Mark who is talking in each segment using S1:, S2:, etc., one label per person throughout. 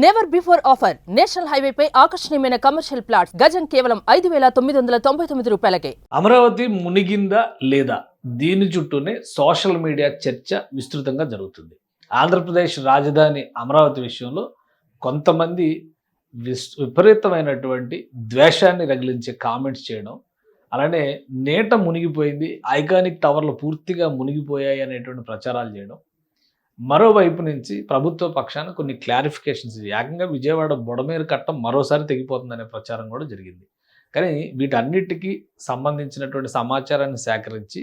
S1: Never before offer national హైవేపై ఆకర్షణీయమైన commercial plots గజం కేవలం ఐదు వేల తొమ్మిది వందల తొంభై తొమ్మిది రూపాయలకే.
S2: అమరావతి మునిగిందా లేదా? దీని చుట్టూనే సోషల్ మీడియా చర్చ విస్తృతంగా జరుగుతుంది. ఆంధ్రప్రదేశ్ రాజధాని అమరావతి విషయంలో కొంతమంది విస్ విపరీతమైనటువంటి ద్వేషాన్ని రగిలించే కామెంట్స్ చేయడం అలానే నేట మునిగిపోయింది ఐకానిక్ టవర్లు పూర్తిగా మునిగిపోయాయి అనేటువంటి ప్రచారాలు చేయడం మరోవైపు నుంచి ప్రభుత్వ పక్షాన కొన్ని క్లారిఫికేషన్స్ ఏకంగా విజయవాడ బుడమేరు కట్టం మరోసారి తెగిపోతుందనే ప్రచారం కూడా జరిగింది. కానీ వీటన్నిటికీ సంబంధించినటువంటి సమాచారాన్ని సేకరించి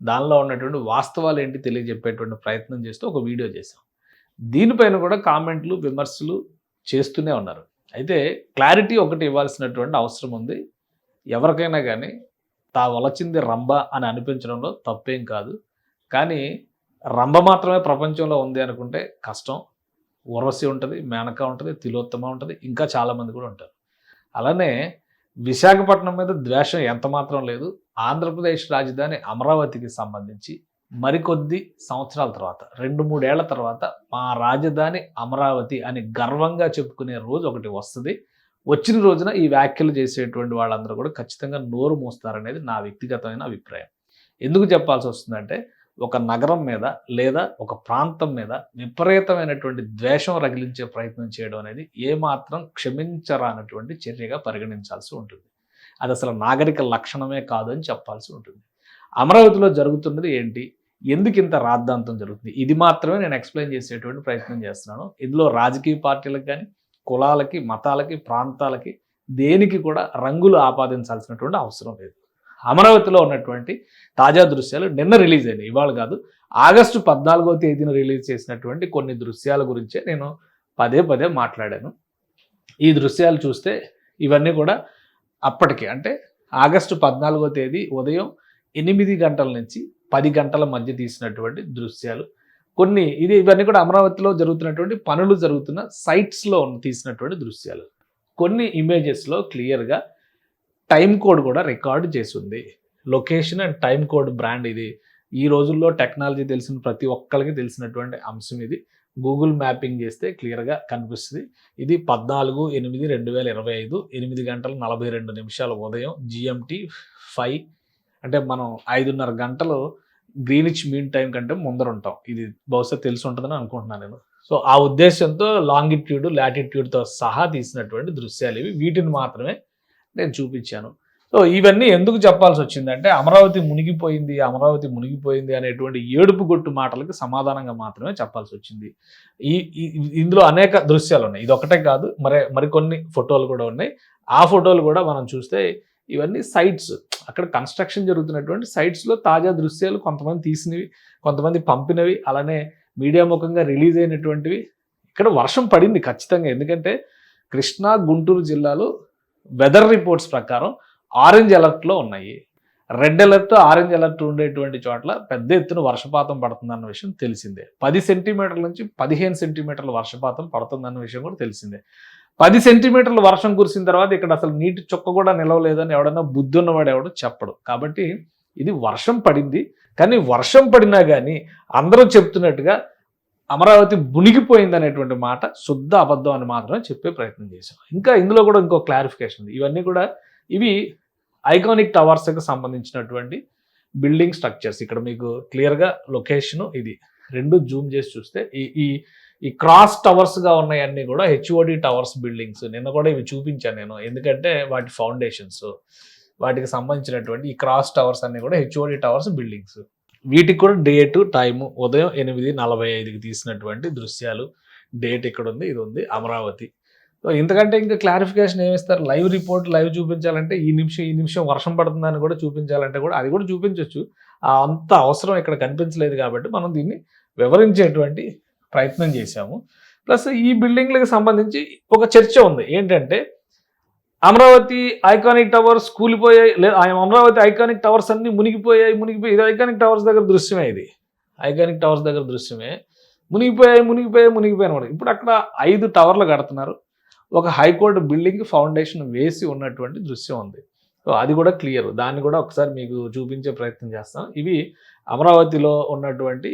S2: దానిలో ఉన్నటువంటి వాస్తవాలు ఏంటి తెలియజెప్పేటువంటి ప్రయత్నం చేస్తూ ఒక వీడియో చేశాం. దీనిపైన కూడా కామెంట్లు విమర్శలు చేస్తూనే ఉన్నారు. అయితే క్లారిటీ ఒకటి ఇవ్వాల్సినటువంటి అవసరం ఉంది. ఎవరికైనా కానీ తా వలచింది రంభ అని అనిపించడంలో తప్పేం కాదు. కానీ రంభ మాత్రమే ప్రపంచంలో ఉంది అనుకుంటే కష్టం. ఉర్వశి ఉంటుంది మేనక ఉంటుంది తిలోత్తమ ఉంటుంది ఇంకా చాలామంది కూడా ఉంటారు. అలానే విశాఖపట్నం మీద ద్వేషం ఎంత మాత్రం లేదు. ఆంధ్రప్రదేశ్ రాజధాని అమరావతికి సంబంధించి మరికొద్ది సంవత్సరాల తర్వాత రెండు మూడేళ్ళ తర్వాత మా రాజధాని అమరావతి అని గర్వంగా చెప్పుకునే రోజు ఒకటి వస్తుంది. వచ్చిన రోజున ఈ వ్యాఖ్యలు చేసేటువంటి వాళ్ళందరూ కూడా ఖచ్చితంగా నోరు మూస్తారనేది నా వ్యక్తిగతమైన అభిప్రాయం. ఎందుకు చెప్పాల్సి వస్తుందంటే ఒక నగరం మీద లేదా ఒక ప్రాంతం మీద విపరీతమైనటువంటి ద్వేషం రగిలించే ప్రయత్నం చేయడం అనేది ఏమాత్రం క్షమించరానటువంటి చర్యగా పరిగణించాల్సి ఉంటుంది. అది అసలు నాగరిక లక్షణమే కాదు అని చెప్పాల్సి ఉంటుంది. అమరావతిలో జరుగుతున్నది ఏంటి? ఎందుకు ఇంత రాద్ధాంతం జరుగుతుంది? ఇది మాత్రమే నేను ఎక్స్ప్లెయిన్ చేసేటువంటి ప్రయత్నం చేస్తున్నాను. ఇందులో రాజకీయ పార్టీలకు కానీ కులాలకి మతాలకి ప్రాంతాలకి దేనికి కూడా రంగులు ఆపాదించాల్సినటువంటి అవసరం లేదు. అమరావతిలో ఉన్నటువంటి తాజా దృశ్యాలు నిన్న రిలీజ్ అయినాయి. ఇవాళ కాదు ఆగస్టు పద్నాలుగో తేదీన రిలీజ్ చేసినటువంటి కొన్ని దృశ్యాల గురించే నేను పదే పదే మాట్లాడాను. ఈ దృశ్యాలు చూస్తే ఇవన్నీ కూడా అప్పటికే అంటే ఆగస్టు పద్నాలుగో తేదీ ఉదయం ఎనిమిది గంటల నుంచి పది గంటల మధ్య తీసినటువంటి దృశ్యాలు. కొన్ని ఇది ఇవన్నీ కూడా అమరావతిలో జరుగుతున్నటువంటి పనులు జరుగుతున్న సైట్స్లో తీసినటువంటి దృశ్యాలు. కొన్ని ఇమేజెస్లో క్లియర్గా టైం కోడ్ కూడా రికార్డు చేసింది location and time code brand ఇది. ఈ రోజుల్లో టెక్నాలజీ తెలిసిన ప్రతి ఒక్కరికి తెలిసినటువంటి అంశం ఇది. గూగుల్ మ్యాపింగ్ చేస్తే క్లియర్గా కనిపిస్తుంది. ఇది పద్నాలుగు ఎనిమిది రెండు వేల ఇరవై ఐదు ఎనిమిది గంటల నలభై రెండు నిమిషాల ఉదయం జిఎంటి ఫైవ్ అంటే మనం ఐదున్నర గంటలు గ్రీనిచ్ మీన్ టైం కంటే ముందర ఉంటాం. ఇది బహుశా తెలిసి ఉంటుందని అనుకుంటున్నాను నేను. సో ఆ ఉద్దేశంతో లాంగిట్యూడ్ లాటిట్యూడ్తో సహా తీసినటువంటి దృశ్యాలు ఇవి. వీటిని మాత్రమే నేను చూపించాను. సో ఇవన్నీ ఎందుకు చెప్పాల్సి వచ్చిందంటే అమరావతి మునిగిపోయింది అమరావతి మునిగిపోయింది అనేటువంటి ఏడుపు గొట్టు మాటలకు సమాధానంగా మాత్రమే చెప్పాల్సి వచ్చింది. ఈ ఈ- ఇందులో అనేక దృశ్యాలు ఉన్నాయి. ఇది ఒకటే కాదు మరి మరికొన్ని ఫోటోలు కూడా ఉన్నాయి. ఆ ఫోటోలు కూడా మనం చూస్తే ఇవన్నీ సైట్స్. అక్కడ కన్స్ట్రక్షన్ జరుగుతున్నటువంటి సైట్స్లో తాజా దృశ్యాలు కొంతమంది తీసినవి కొంతమంది పంపినవి అలానే మీడియా ముఖంగా రిలీజ్ అయినటువంటివి. ఇక్కడ వర్షం పడింది ఖచ్చితంగా. ఎందుకంటే కృష్ణా గుంటూరు జిల్లాలో వెదర్ రిపోర్ట్స్ ప్రకారం ఆరెంజ్ అలర్ట్లో ఉన్నాయి. రెడ్ అలర్ట్ ఆరెంజ్ అలర్ట్ ఉండేటువంటి చోట్ల పెద్ద ఎత్తున వర్షపాతం పడుతుందన్న విషయం తెలిసిందే. పది సెంటీమీటర్ల నుంచి పదిహేను సెంటీమీటర్ల వర్షపాతం పడుతుందన్న విషయం కూడా తెలిసిందే. పది సెంటీమీటర్ల వర్షం కురిసిన తర్వాత ఇక్కడ అసలు నీటి చుక్క కూడా నిలవలేదని ఎవడన్నా బుద్ధి ఉన్నవాడు ఎవడు చెప్పడు. కాబట్టి ఇది వర్షం పడింది. కానీ వర్షం పడినా కానీ అందరూ చెప్తున్నట్టుగా అమరావతి మునిగిపోయింది అనేటువంటి మాట శుద్ధ అబద్ధం అని మాత్రమే చెప్పే ప్రయత్నం చేశాం. ఇంకా ఇందులో కూడా ఇంకో క్లారిఫికేషన్ ఉంది ఇవన్నీ కూడా ఇవి ఐకానిక్ టవర్స్కి సంబంధించినటువంటి బిల్డింగ్ స్ట్రక్చర్స్ ఇక్కడ మీకు క్లియర్గా లొకేషన్ ఇది. రెండు జూమ్ చేసి చూస్తే ఈ ఈ ఈ క్రాస్ టవర్స్గా ఉన్నాయన్నీ కూడా హెచ్ఓడి టవర్స్ బిల్డింగ్స్ నిన్న కూడా ఇవి చూపించాను నేను. ఎందుకంటే వాటి ఫౌండేషన్స్ వాటికి సంబంధించినటువంటి ఈ క్రాస్ టవర్స్ అన్నీ కూడా హెచ్ఓడి టవర్స్ బిల్డింగ్స్ వీటికి కూడా డేటు టైము ఉదయం ఎనిమిది నలభై ఐదుకి తీసినటువంటి దృశ్యాలు. డేట్ ఇక్కడ ఉంది ఇది ఉంది. అమరావతి. సో ఇంతకంటే ఇంకా క్లారిఫికేషన్ ఏమిస్తారు? లైవ్ రిపోర్ట్ లైవ్ చూపించాలంటే ఈ నిమిషం ఈ నిమిషం వర్షం పడుతుందని కూడా చూపించాలంటే కూడా అది కూడా చూపించవచ్చు అంత అవసరం ఇక్కడ కనిపించలేదు కాబట్టి మనం దీన్ని వివరించేటువంటి ప్రయత్నం చేశాము. ప్లస్ ఈ బిల్డింగ్లకు సంబంధించి ఒక చర్చ ఉంది. ఏంటంటే అమరావతి ఐకానిక్ టవర్స్ కూలిపోయాయి లేదా అమరావతి ఐకానిక్ టవర్స్ అన్ని మునిగిపోయాయి మునిగిపోయి ఇది ఐకానిక్ టవర్స్ దగ్గర దృశ్యమే ఇది. ఐకానిక్ టవర్స్ దగ్గర దృశ్యమే. మునిగిపోయాయి మునిగిపోయాయి మునిగిపోయాయి అనమాట ఇప్పుడు అక్కడ ఐదు టవర్లు కడుతున్నారు. ఒక హైకోర్టు బిల్డింగ్ ఫౌండేషన్ వేసి ఉన్నటువంటి దృశ్యం ఉంది. సో అది కూడా క్లియర్ దాన్ని కూడా ఒకసారి మీకు చూపించే ప్రయత్నం చేస్తాం. ఇవి అమరావతిలో ఉన్నటువంటి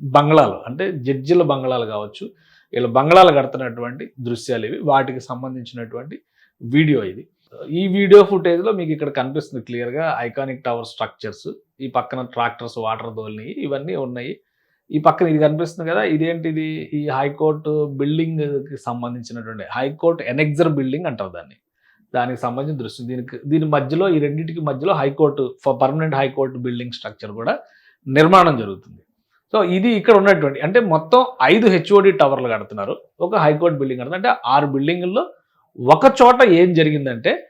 S2: బంగ్లాలు. అంటే జడ్జిల బంగ్లాలు కావచ్చు. వీళ్ళు బంగ్లాలు కడుతున్నటువంటి దృశ్యాలు ఇవి. వాటికి సంబంధించినటువంటి వీడియో ఇది. ఈ వీడియో ఫుటేజ్లో మీకు ఇక్కడ కనిపిస్తుంది క్లియర్గా ఐకానిక్ టవర్ స్ట్రక్చర్స్ ఈ పక్కన ట్రాక్టర్స్ వాటర్ దోల్ని ఇవన్నీ ఉన్నాయి. ఈ పక్కన ఇది కనిపిస్తుంది కదా ఇదేంటిది? ఈ హైకోర్టు బిల్డింగ్కి సంబంధించినటువంటి హైకోర్టు ఎనెక్జర్ బిల్డింగ్ అంటారు దాన్ని. దానికి సంబంధించిన దృశ్యం. దీనికి దీని మధ్యలో ఈ రెండింటికి మధ్యలో high court permanent high court building structure కూడా నిర్మాణం జరుగుతుంది. సో ఇది ఇక్కడ ఉన్నటువంటి అంటే మొత్తం ఐదు హెచ్ఓడి టవర్లు కడుతున్నారు. ఒక హైకోర్టు బిల్డింగ్ కడుతున్నారు. అంటే ఆరు బిల్డింగుల్లో ఒక చోట ఏం జరిగిందంటే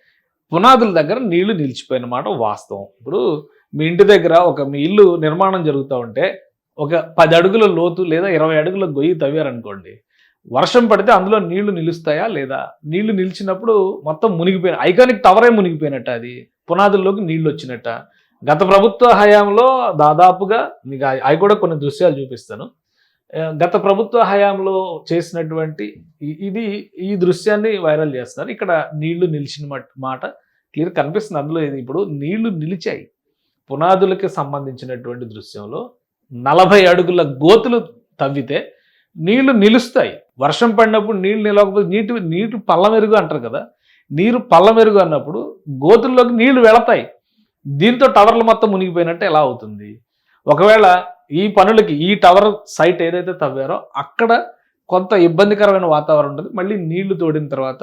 S2: పునాదుల దగ్గర నీళ్ళు నిలిచిపోయిన మాట వాస్తవం. ఇప్పుడు మీ ఇంటి దగ్గర ఒక మీ ఇల్లు నిర్మాణం జరుగుతూ ఉంటే ఒక పది అడుగుల లోతు లేదా ఇరవై అడుగుల గొయ్యి తవ్వారనుకోండి. వర్షం పడితే అందులో నీళ్ళు నిలుస్తాయా లేదా? నీళ్ళు నిలిచినప్పుడు మొత్తం మునిగిపోయిన ఐకానిక్ టవరే మునిగిపోయినట్ట అది. పునాదుల్లోకి నీళ్ళు వచ్చినట్ట. గత ప్రభుత్వ హయాంలో దాదాపుగా మీకు అవి- కూడా కొన్ని దృశ్యాలు చూపిస్తాను. గత ప్రభుత్వ హయాంలో చేసినటువంటి ఇది ఈ దృశ్యాన్ని వైరల్ చేస్తున్నారు. ఇక్కడ నీళ్ళు నిలిచిన మాట క్లియర్ కనిపిస్తుంది. అందులో ఇది ఇప్పుడు నీళ్ళు నిలిచాయి. పునాదులకి సంబంధించినటువంటి దృశ్యంలో నలభై అడుగుల గోతులు తవ్వితే నీళ్ళు నిలుస్తాయి. వర్షం పడినప్పుడు నీళ్ళు నిలవకపోతే నీటి నీటి పల్లమెరుగు అంటారు కదా. నీరు పల్లమెరుగు అన్నప్పుడు గోతుల్లోకి నీళ్ళు వెళతాయి. దీంతో టవర్లు మొత్తం మునిగిపోయినట్టు ఎలా అవుతుంది? ఒకవేళ ఈ పనులకి ఈ టవర్ సైట్ ఏదైతే తవ్వారో అక్కడ కొంత ఇబ్బందికరమైన వాతావరణం ఉంటుంది. మళ్ళీ నీళ్ళు తోడిన తర్వాత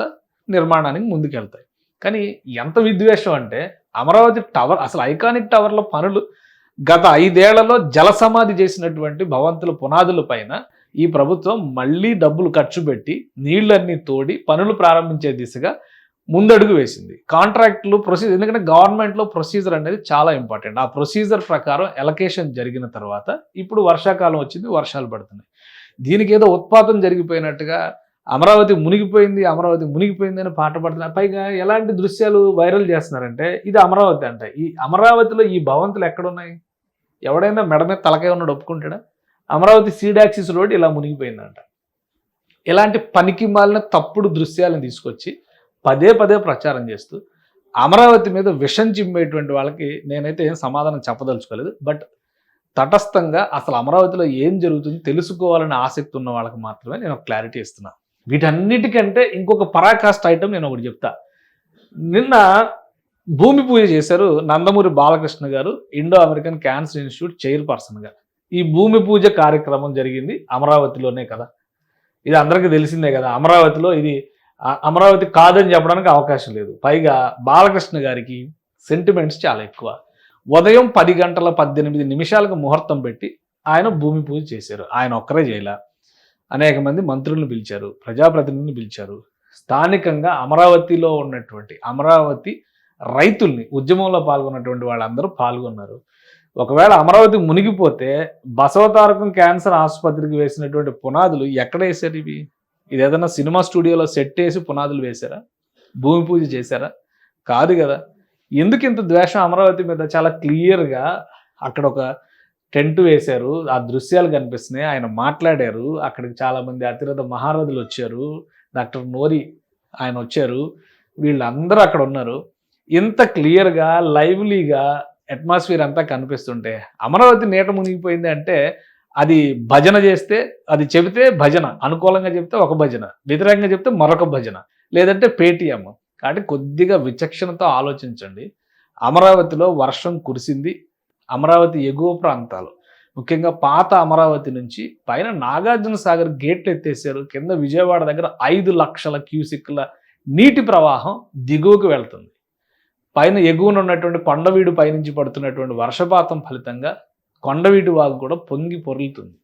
S2: నిర్మాణానికి ముందుకెళ్తాయి. కానీ ఎంత విద్వేషం అంటే అమరావతి టవర్ అసలు ఐకానిక్ టవర్ల పనులు గత ఐదేళ్ళలో జల సమాధి చేసినటువంటి భవంతుల పునాదుల పైన ఈ ప్రభుత్వం మళ్ళీ డబ్బులు ఖర్చు పెట్టి నీళ్ళన్నీ తోడి పనులు ప్రారంభించే దిశగా ముందడుగు వేసింది. కాంట్రాక్ట్లు ప్రొసీజర్ ఎందుకంటే గవర్నమెంట్లో ప్రొసీజర్ అనేది చాలా ఇంపార్టెంట్. ఆ ప్రొసీజర్ ప్రకారం ఎలకేషన్ జరిగిన తర్వాత ఇప్పుడు వర్షాకాలం వచ్చింది వర్షాలు పడుతున్నాయి. దీనికి ఏదో ఉత్పాతం జరిగిపోయినట్టుగా అమరావతి మునిగిపోయింది అమరావతి మునిగిపోయింది అని పాట పడుతున్నారు. పైగా ఎలాంటి దృశ్యాలు వైరల్ చేస్తున్నారంటే ఇది అమరావతి అంట. ఈ అమరావతిలో ఈ భవంతులు ఎక్కడున్నాయి? ఎవడైనా మెడ మీద తలకాయ ఉన్నాడు ఒప్పుకుంటాడా? అమరావతి సీడాక్సిస్ రోడ్ ఇలా మునిగిపోయిందంట. ఇలాంటి పనికి మాలిన తప్పుడు దృశ్యాలను తీసుకొచ్చి పదే పదే ప్రచారం చేస్తూ అమరావతి మీద విషం చిమ్మేటువంటి వాళ్ళకి నేనైతే ఏం సమాధానం చెప్పదలుచుకోలేదు. బట్ తటస్థంగా అసలు అమరావతిలో ఏం జరుగుతుంది తెలుసుకోవాలని ఆసక్తి ఉన్న వాళ్ళకి మాత్రమే నేను క్లారిటీ ఇస్తున్నా. వీటన్నిటికంటే ఇంకొక పరాకాష్ట ఐటమ్ నేను ఒకటి చెప్తా. నిన్న భూమి పూజ చేశారు నందమూరి బాలకృష్ణ గారు ఇండో అమెరికన్ క్యాన్సర్ ఇన్స్టిట్యూట్ చైర్పర్సన్గా ఈ భూమి పూజ కార్యక్రమం జరిగింది అమరావతిలోనే కదా. ఇది అందరికీ తెలిసిందే కదా. అమరావతిలో ఇది అమరావతి కాదని చెప్పడానికి అవకాశం లేదు. పైగా బాలకృష్ణ గారికి సెంటిమెంట్స్ చాలా ఎక్కువ. ఉదయం పది గంటల పద్దెనిమిది నిమిషాలకు ముహూర్తం పెట్టి ఆయన భూమి పూజ చేశారు. ఆయన ఒక్కరే చేయలే. అనేక మంది మంత్రులను పిలిచారు. ప్రజాప్రతినిధులను పిలిచారు. స్థానికంగా అమరావతిలో ఉన్నటువంటి అమరావతి రైతుల్ని ఉద్యమంలో పాల్గొన్నటువంటి వాళ్ళందరూ పాల్గొన్నారు. ఒకవేళ అమరావతి మునిగిపోతే బసవతారకం క్యాన్సర్ ఆసుపత్రికి వేసినటువంటి పునాదులు ఎక్కడ వేశారు ఇవి? ఇది ఏదైనా సినిమా స్టూడియోలో సెట్ వేసి పునాదులు వేశారా? భూమి పూజ చేశారా? కాదు కదా. ఎందుకు ఇంత ద్వేషం అమరావతి మీద? చాలా క్లియర్గా అక్కడ ఒక టెంట్ వేశారు. ఆ దృశ్యాలు కనిపిస్తున్నాయి. ఆయన మాట్లాడారు. అక్కడికి చాలా మంది అతిరథ మహారథులు వచ్చారు. డాక్టర్ నోరి ఆయన వచ్చారు. వీళ్ళందరూ అక్కడ ఉన్నారు. ఇంత క్లియర్గా లైవ్లీగా అట్మాస్ఫియర్ అంతా కనిపిస్తుంటే అమరావతి నీట మునిగిపోయింది అంటే అది భజన చేస్తే అది చెబితే భజన అనుకూలంగా చెప్తే ఒక భజన వ్యతిరేకంగా చెప్తే మరొక భజన లేదంటే పేటీఎం. కాబట్టి కొద్దిగా విచక్షణతో ఆలోచించండి. అమరావతిలో వర్షం కురిసింది. అమరావతి ఎగువ ప్రాంతాలు ముఖ్యంగా పాత అమరావతి నుంచి పైన నాగార్జున సాగర్ గేట్లు ఎత్తేసారు కింద విజయవాడ దగ్గర ఐదు లక్షల క్యూసిక్ల నీటి ప్రవాహం దిగువకు వెళ్తుంది. పైన ఎగువన ఉన్నటువంటి పండవీడు పైనుంచి పడుతున్నటువంటి వర్షపాతం ఫలితంగా కొండవీటి వాగు కూడా పొంగి పొరులుతుంది.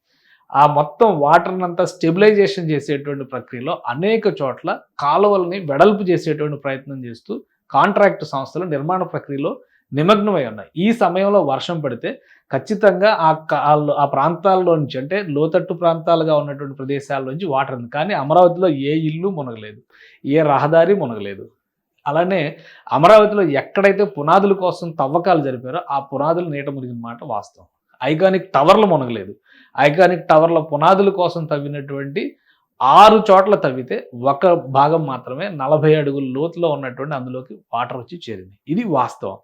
S2: ఆ మొత్తం వాటర్ని అంతా స్టెబిలైజేషన్ చేసేటువంటి ప్రక్రియలో అనేక చోట్ల కాలువల్ని వెడల్పు చేసేటువంటి ప్రయత్నం చేస్తూ కాంట్రాక్ట్ సంస్థలు నిర్మాణ ప్రక్రియలో నిమగ్నమై ఉన్నాయి. ఈ సమయంలో వర్షం పడితే ఖచ్చితంగా ఆ కాళ్ళు ఆ ప్రాంతాల్లో నుంచి అంటే లోతట్టు ప్రాంతాలుగా ఉన్నటువంటి ప్రదేశాల నుంచి వాటర్ ఉంది కానీ అమరావతిలో ఏ ఇల్లు మునగలేదు ఏ రహదారి మునగలేదు. అలానే అమరావతిలో ఎక్కడైతే పునాదుల కోసం తవ్వకాలు జరిపారో ఆ పునాదులు నీట మునిగిన మాట వాస్తవం. ఐకానిక్ టవర్లు మునగలేదు. ఐకానిక్ టవర్ల పునాదుల కోసం తవ్వినటువంటి ఆరు చోట్ల తవ్వితే ఒక భాగం మాత్రమే నలభై అడుగుల లోతులో ఉన్నటువంటి అందులోకి వాటర్ వచ్చి చేరింది. ఇది వాస్తవం.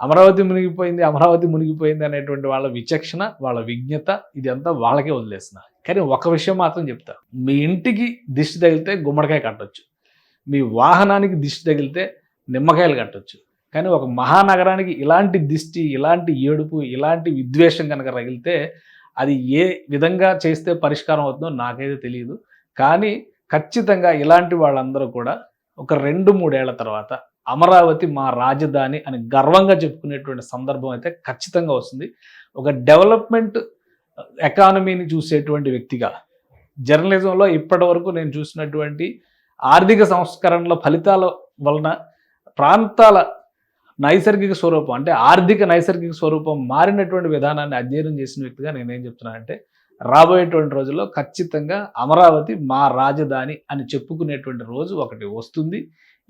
S2: అమరావతి మునిగిపోయింది అమరావతి మునిగిపోయింది అనేటువంటి వాళ్ళ విచక్షణ వాళ్ళ విజ్ఞత ఇదంతా వాళ్ళకే వదిలేస్తున్నారు కానీ ఒక విషయం మాత్రం చెప్తా. మీ ఇంటికి దిష్టి తగిలితే గుమ్మడికాయ కట్టొచ్చు. మీ వాహనానికి దిష్టి తగిలితే నిమ్మకాయలు కట్టొచ్చు. కానీ ఒక మహానగరానికి ఇలాంటి దిష్టి ఇలాంటి ఏడుపు ఇలాంటి విద్వేషం కనుక రగిలితే అది ఏ విధంగా చేస్తే పరిష్కారం అవుతుందో నాకైతే తెలియదు. కానీ ఖచ్చితంగా ఇలాంటి వాళ్ళందరూ కూడా ఒక రెండు మూడేళ్ళ తర్వాత అమరావతి మా రాజధాని అని గర్వంగా చెప్పుకునేటువంటి సందర్భం అయితే ఖచ్చితంగా వస్తుంది. ఒక డెవలప్మెంట్ ఎకానమీని చూసేటువంటి వ్యక్తిగా జర్నలిజంలో ఇప్పటి వరకు నేను చూసినటువంటి ఆర్థిక సంస్కరణల ఫలితాల వలన ప్రాంతాల నైసర్గిక స్వరూపం అంటే ఆర్థిక నైసర్గిక స్వరూపం మారినటువంటి విధానాన్ని అధ్యయనం చేసిన వ్యక్తిగా నేనేం చెప్తున్నానంటే రాబోయేటువంటి రోజుల్లో ఖచ్చితంగా అమరావతి మా రాజధాని అని చెప్పుకునేటువంటి రోజు ఒకటి వస్తుంది.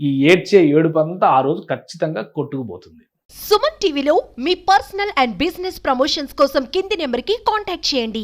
S2: ఈ ఏడ్చే ఏడుపంతా ఆ రోజు ఖచ్చితంగా కొట్టుకుపోతుంది.
S3: సుమన్ టీవీలో మీ పర్సనల్ అండ్ బిజినెస్ ప్రమోషన్స్ కోసం కింది నెంబర్కి కాంటాక్ట్ చేయండి.